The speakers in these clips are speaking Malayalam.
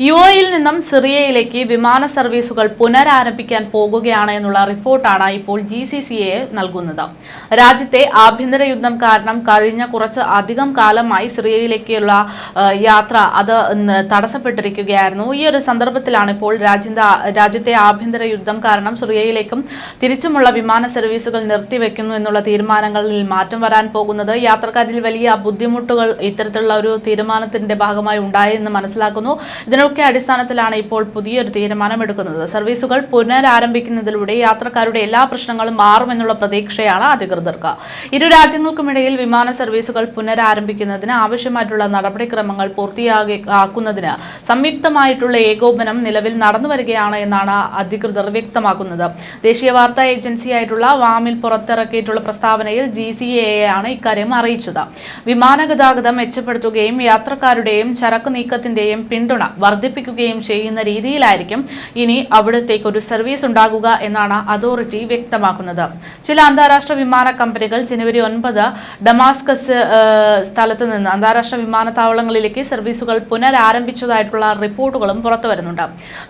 യു എയിൽ നിന്നും സിറിയയിലേക്ക് വിമാന സർവീസുകൾ പുനരാരംഭിക്കാൻ പോകുകയാണ് എന്നുള്ള റിപ്പോർട്ടാണ് ഇപ്പോൾ ജി സി സി എ നൽകുന്നത്. രാജ്യത്തെ ആഭ്യന്തര യുദ്ധം കാരണം കഴിഞ്ഞ കുറച്ച് അധികം കാലമായി സിറിയയിലേക്കുള്ള യാത്ര അത് തടസ്സപ്പെട്ടിരിക്കുകയായിരുന്നു. ഈ ഒരു സന്ദർഭത്തിലാണ് ഇപ്പോൾ രാജ്യത്തെ രാജ്യത്തെ ആഭ്യന്തര യുദ്ധം കാരണം സിറിയയിലേക്കും തിരിച്ചുമുള്ള വിമാന സർവീസുകൾ നിർത്തിവെക്കുന്നു എന്നുള്ള തീരുമാനങ്ങളിൽ മാറ്റം വരാൻ പോകുന്നത് യാത്രക്കാരിൽ വലിയ ബുദ്ധിമുട്ടുകൾ ഇത്തരത്തിലുള്ള ഒരു തീരുമാനത്തിന്റെ ഭാഗമായി ഉണ്ടായെന്ന് മനസ്സിലാക്കുന്നു. ഇതിനൊക്കെ അടിസ്ഥാനത്തിലാണ് ഇപ്പോൾ പുതിയൊരു തീരുമാനമെടുക്കുന്നത്. സർവീസുകൾ പുനരാരംഭിക്കുന്നതിലൂടെ യാത്രക്കാരുടെ എല്ലാ പ്രശ്നങ്ങളും മാറുമെന്നുള്ള പ്രതീക്ഷയാണ് അധികൃതർക്ക്. ഇരു രാജ്യങ്ങൾക്കുമിടയിൽ വിമാന സർവീസുകൾ പുനരാരംഭിക്കുന്നതിന് ആവശ്യമായിട്ടുള്ള നടപടിക്രമങ്ങൾ പൂർത്തിയാക്കി ആക്കുന്നതിന് സംയുക്തമായിട്ടുള്ള ഏകോപനം നിലവിൽ നടന്നു വരികയാണ് എന്നാണ് അധികൃതർ വ്യക്തമാക്കുന്നത്. ദേശീയ വാർത്താ ഏജൻസിയായിട്ടുള്ള വാമിൽ പുറത്തിറക്കിയിട്ടുള്ള പ്രസ്താവനയിൽ ജി സി എ ആണ് ഇക്കാര്യം അറിയിച്ചത്. വിമാന ഗതാഗതം മെച്ചപ്പെടുത്തുകയും യാത്രക്കാരുടെയും ചരക്ക് നീക്കത്തിന്റെയും പിന്തുണ വർദ്ധിപ്പിക്കുകയും ചെയ്യുന്ന രീതിയിലായിരിക്കും ഇനി അവിടത്തേക്ക് ഒരു സർവീസ് ഉണ്ടാകുക എന്നാണ് അതോറിറ്റി വ്യക്തമാക്കുന്നത്. ചില അന്താരാഷ്ട്ര വിമാന കമ്പനികൾ ജനുവരി ഒൻപത് ഡമാസ്കസ് സ്ഥലത്തു നിന്ന് അന്താരാഷ്ട്ര വിമാനത്താവളങ്ങളിലേക്ക് സർവീസുകൾ പുനരാരംഭിച്ചതായിട്ടുള്ള റിപ്പോർട്ടുകളും പുറത്തു വരുന്നുണ്ട്.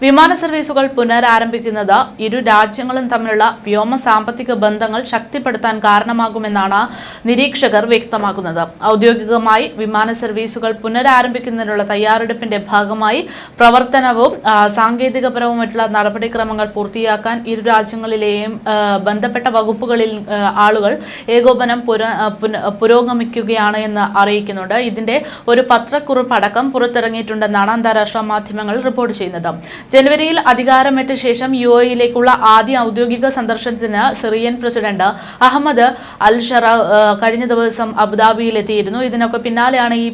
വിമാന സർവീസുകൾ പുനരാരംഭിക്കുന്നത് ഇരു രാജ്യങ്ങളും തമ്മിലുള്ള വ്യോമ സാമ്പത്തിക ബന്ധങ്ങൾ ശക്തിപ്പെടുത്താൻ കാരണമാകുമെന്നാണ് നിരീക്ഷകർ വ്യക്തമാക്കുന്നത്. ഔദ്യോഗികമായി വിമാന സർവീസുകൾ പുനരാരംഭിക്കുന്നതിനുള്ള തയ്യാറെടുപ്പിന്റെ ഭാഗമായി പ്രവർത്തനവും സാങ്കേതികപരവുമായിട്ടുള്ള നടപടിക്രമങ്ങൾ പൂർത്തിയാക്കാൻ ഇരു രാജ്യങ്ങളിലെയും ബന്ധപ്പെട്ട വകുപ്പുകളിൽ ആളുകൾ ഏകോപനം പുരോഗമിക്കുകയാണ് എന്ന് അറിയിക്കുന്നുണ്ട്. ഇതിന്റെ ഒരു പത്രക്കുറിപ്പ് അടക്കം പുറത്തിറങ്ങിയിട്ടുണ്ടെന്നാണ് അന്താരാഷ്ട്ര മാധ്യമങ്ങൾ റിപ്പോർട്ട് ചെയ്യുന്നത്. ജനുവരിയിൽ അധികാരമേറ്റ ശേഷം യു എയിലേക്കുള്ള ആദ്യ ഔദ്യോഗിക സന്ദർശനത്തിന് Syrian president Ahmed al Sharaa കഴിഞ്ഞ ദിവസം അബുദാബിയിലെത്തിയിരുന്നു. ഇതിനൊക്കെ പിന്നാലെയാണ് ഈ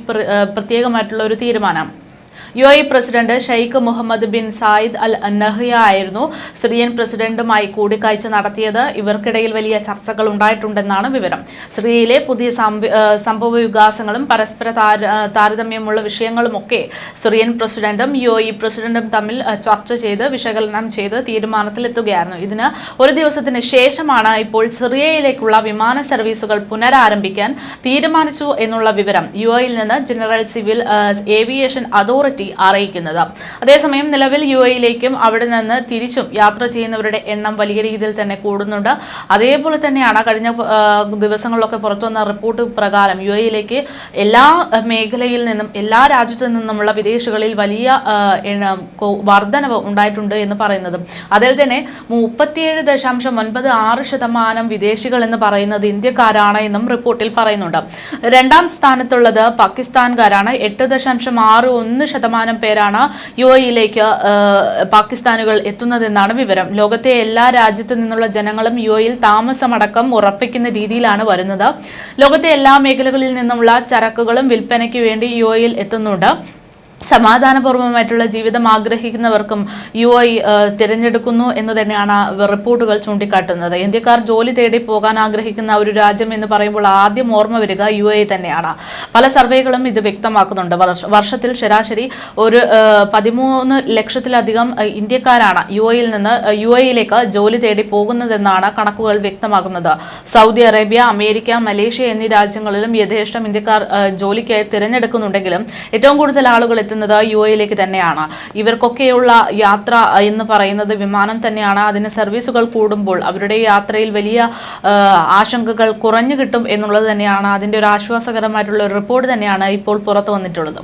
പ്രത്യേകമായിട്ടുള്ള ഒരു തീരുമാനം. U A president Sheikh Mohammed bin Zayed Al Nahyan ആയിരുന്നു. സിറിയൻ പ്രസിഡന്റുമായി കൂടിക്കാഴ്ച നടത്തിയത് ഇവർക്കിടയിൽ വലിയ ചർച്ചകൾ ഉണ്ടായിട്ടുണ്ടെന്നാണ് വിവരം. സിറിയയിലെ പുതിയ സംഭവ വികാസങ്ങളും പരസ്പര താരതമ്യമുള്ള വിഷയങ്ങളുമൊക്കെ സിറിയൻ പ്രസിഡന്റും യു എ പ്രസിഡന്റും തമ്മിൽ ചർച്ച ചെയ്ത് വിശകലനം ചെയ്ത് തീരുമാനത്തിലെത്തുകയായിരുന്നു. ഇതിന് ഒരു ദിവസത്തിന് ശേഷമാണ് ഇപ്പോൾ സിറിയയിലേക്കുള്ള വിമാന സർവീസുകൾ പുനരാരംഭിക്കാൻ തീരുമാനിച്ചു എന്നുള്ള വിവരം. യു എയിൽ നിന്ന് ജനറൽ സിവിൽ ഏവിയേഷൻ അതോറിറ്റി അറിയിക്കുന്നത്. അതേസമയം നിലവിൽ യു എയിലേക്കും അവിടെ നിന്ന് തിരിച്ചും യാത്ര ചെയ്യുന്നവരുടെ എണ്ണം വലിയ രീതിയിൽ തന്നെ കൂടുന്നുണ്ട്. അതേപോലെ തന്നെയാണ് കഴിഞ്ഞ ദിവസങ്ങളിലൊക്കെ പുറത്തു വന്ന റിപ്പോർട്ട് പ്രകാരം യു എയിലേക്ക് എല്ലാ മേഖലയിൽ നിന്നും എല്ലാ രാജ്യത്തു നിന്നുമുള്ള വിദേശികളിൽ വലിയ വർധനവ് ഉണ്ടായിട്ടുണ്ട് എന്ന് പറയുന്നത്. അതിൽ തന്നെ മുപ്പത്തിയേഴ് ദശാംശം ഒൻപത് ആറ് ശതമാനം വിദേശികൾ എന്ന് പറയുന്നത് ഇന്ത്യക്കാരാണ് എന്നും റിപ്പോർട്ടിൽ പറയുന്നുണ്ട്. രണ്ടാം സ്ഥാനത്തുള്ളത് പാകിസ്ഥാൻകാരാണ്. എട്ട് ദശാംശം ആറ് ഒന്ന് ശതമാനം പേരാണ് യു എയിലേക്ക് പാകിസ്ഥാനുകൾ എത്തുന്നതെന്നാണ് വിവരം. ലോകത്തെ എല്ലാ രാജ്യത്തു നിന്നുള്ള ജനങ്ങളും യു എയിൽ താമസമടക്കം ഉറപ്പിക്കുന്ന രീതിയിലാണ് വരുന്നത്. ലോകത്തെ എല്ലാ മേഖലകളിൽ നിന്നുമുള്ള ചരക്കുകളും വിൽപ്പനയ്ക്ക് വേണ്ടി യു എയിൽ എത്തുന്നുണ്ട്. സമാധാനപൂർവമായിട്ടുള്ള ജീവിതം ആഗ്രഹിക്കുന്നവർക്കും യു ഐ തിരഞ്ഞെടുക്കുന്നു എന്ന് തന്നെയാണ് റിപ്പോർട്ടുകൾ ചൂണ്ടിക്കാട്ടുന്നത്. ഇന്ത്യക്കാർ ജോലി തേടി പോകാൻ ആഗ്രഹിക്കുന്ന ഒരു രാജ്യം എന്ന് പറയുമ്പോൾ ആദ്യം ഓർമ്മ വരിക യു എ തന്നെയാണ്. പല സർവേകളും ഇത് വ്യക്തമാക്കുന്നുണ്ട്. വർഷത്തിൽ ശരാശരി ഒരു പതിമൂന്ന് ലക്ഷത്തിലധികം ഇന്ത്യക്കാരാണ് യു എയിൽ നിന്ന് യു എയിലേക്ക് ജോലി തേടി പോകുന്നതെന്നാണ് കണക്കുകൾ വ്യക്തമാക്കുന്നത്. സൗദി അറേബ്യ അമേരിക്ക മലേഷ്യ എന്നീ രാജ്യങ്ങളിലും യഥേഷ്ടം ഇന്ത്യക്കാർ ജോലിക്കായി തിരഞ്ഞെടുക്കുന്നുണ്ടെങ്കിലും ഏറ്റവും കൂടുതൽ ആളുകൾ എത്തുന്നത് യു എയിലേക്ക് തന്നെയാണ്. ഇവർക്കൊക്കെയുള്ള യാത്ര എന്ന് പറയുന്നത് വിമാനം തന്നെയാണ്. അതിന് സർവീസുകൾ കൂടുമ്പോൾ അവരുടെ യാത്രയിൽ വലിയ ആശങ്കകൾ കുറഞ്ഞു കിട്ടും എന്നുള്ളത് തന്നെയാണ്. അതിന്റെ ഒരു ആശ്വാസകരമായിട്ടുള്ള ഒരു റിപ്പോർട്ട് തന്നെയാണ് ഇപ്പോൾ പുറത്തു വന്നിട്ടുള്ളത്.